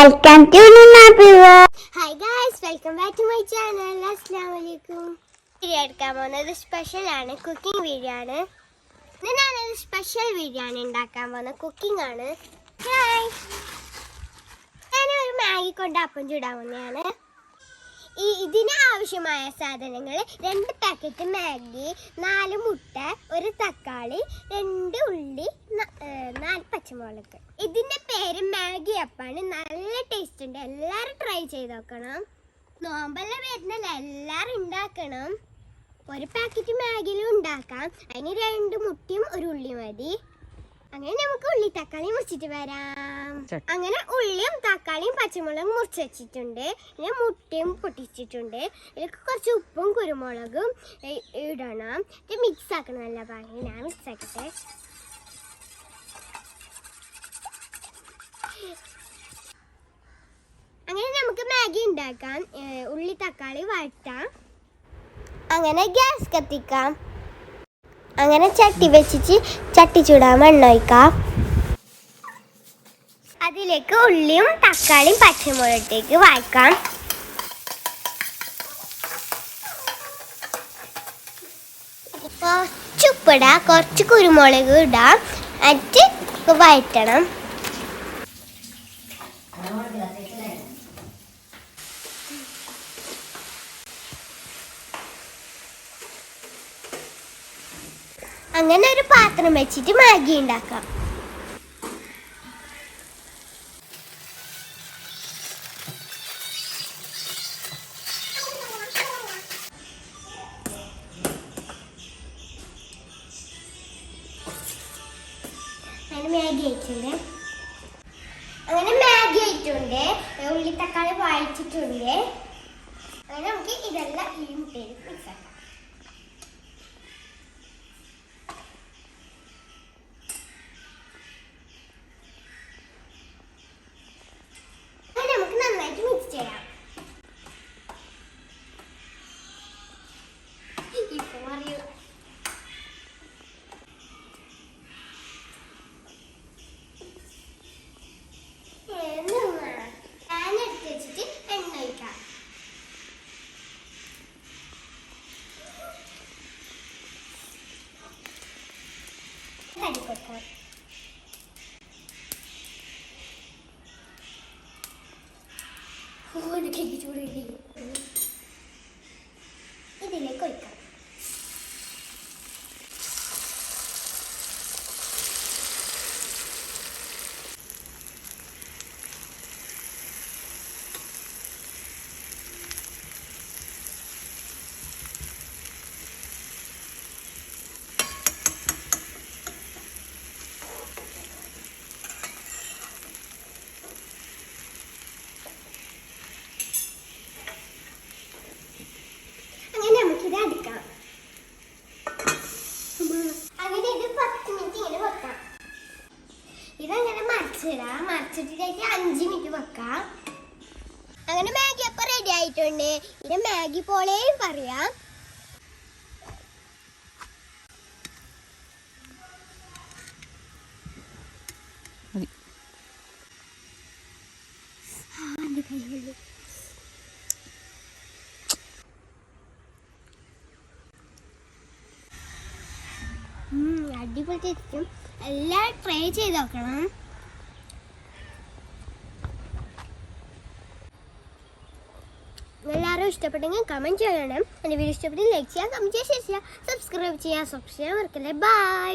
Welcome to hi guys welcome back to my channel അസ്സാം വലൈക്കും video എടുക്കാൻ പോകുന്നത് സ്പെഷ്യൽ ആണ് കുക്കിംഗ് വീഡിയോ ആണ്. ഇന്ന് ഞാനൊരു സ്പെഷ്യൽ വീഡിയോ ആണ് ഉണ്ടാക്കാൻ പോകുന്നത് കുക്കിംഗ് ആണ്. ഹായ് ഞാനൊരു മാഗി കൊണ്ട് അപ്പം ചൂടാൻ പോകുന്നതാണ് ഈ ഇതിന് ആവശ്യമായ സാധനങ്ങൾ രണ്ട് പാക്കറ്റ് മാഗി നാല് മുട്ട ഒരു തക്കാളി രണ്ട് ഉള്ളി നാല് പച്ചമുളക്. ഇതിന്റെ പേര് മാഗി അപ്പാണ്. നല്ല ടേസ്റ്റ് ഉണ്ട്. എല്ലാവരും ട്രൈ ചെയ്ത് നോക്കണം. നോമ്പല്ല വരുന്നല്ല എല്ലാവരും ഉണ്ടാക്കണം. ഒരു പാക്കറ്റ് മാഗിയിലും ഉണ്ടാക്കാം. അതിന് രണ്ട് മുട്ടയും ഒരു ഉള്ളി മതി. അങ്ങനെ നമുക്ക് ഉള്ളി തക്കാളി മുറിച്ചിട്ട് വരാം. അങ്ങനെ ഉള്ളിയും തക്കാളിയും പച്ചമുളകും മുറിച്ച് വെച്ചിട്ടുണ്ട്. പിന്നെ മുട്ടയും പൊട്ടിച്ചിട്ടുണ്ട്. ഇതിലേക്ക് കുറച്ച് ഉപ്പും കുരുമുളകും ഇടണം. ഇത് മിക്സ് ആക്കണം നല്ല പാങ്ങി ഞാൻ മിക്സ് ആക്കട്ടെ അങ്ങനെ നമുക്ക് മാഗി ഉണ്ടാക്കാൻ ഉള്ളി തക്കാളി വഴറ്റാം. അങ്ങനെ ഗ്യാസ് കത്തിക്കാം. അങ്ങനെ ചട്ടി വെച്ചിട്ട് ചട്ടി ചൂടാൻ ഒഴിക്കാം. അതിലേക്ക് ഉള്ളിയും തക്കാളിയും പച്ചമുളകത്തേക്ക് വായിക്കാം കുറച്ച് ഉപ്പിടാം കുറച്ച് കുരുമുളക് ഇടാം അറ്റ് വഴറ്റണം. അങ്ങനെ ഒരു പാത്രം വെച്ചിട്ട് മാഗി ഉണ്ടാക്കാം. മാഗി അങ്ങനെ മാഗി ആയിട്ടുണ്ട്. ഉള്ളി തക്കാളി വായിച്ചിട്ടുണ്ട്. അങ്ങനെ നമുക്ക് ഇതെല്ലാം ഈ മുട്ടയിൽ മിക്സ് ആക്കാം അങ്ങനെ നമുക്ക് നന്നായിട്ട് മിക്സ് ചെയ്യാം ഇപ്പൊ പറയൂ പാൻ എടുത്ത് വെച്ചിട്ട് എണ്ണ ഒഴിക്കാം കടി കൊടുക്കാം ഇതിലേക്ക് ഒഴിക്കാം അങ്ങനെ നമുക്കിത് അടുക്കാം അങ്ങനെ ഇത് പത്ത് മിനിറ്റ് ഇങ്ങനെ വെക്കാം ഇതങ്ങനെ മറിച്ചിടാം മറിച്ചിട്ടിലേക്ക് അഞ്ച് മിനിറ്റ് വെക്കാം. അങ്ങനെ മാഗി അപ്പം റെഡി ആയിട്ടുണ്ട്. ഇത് മാഗി പോലെയും പറയാം. അടിപൊളിയായിരിക്കും. എല്ലാം ട്രൈ ചെയ്ത് നോക്കണം. എല്ലാവരും ഇഷ്ടപ്പെട്ടെങ്കിൽ കമന്റ് ചെയ്യണം. എന്റെ വീഡിയോ ഇഷ്ടപ്പെട്ടെങ്കിൽ ലൈക്ക് ചെയ്യുക കമന്റ് ചെയ്യുക ഷെയർ ചെയ്യുക സബ്സ്ക്രൈബ് ചെയ്യുക സബ്സ്ക്രൈബ് മറക്കല്ലേ. ബൈ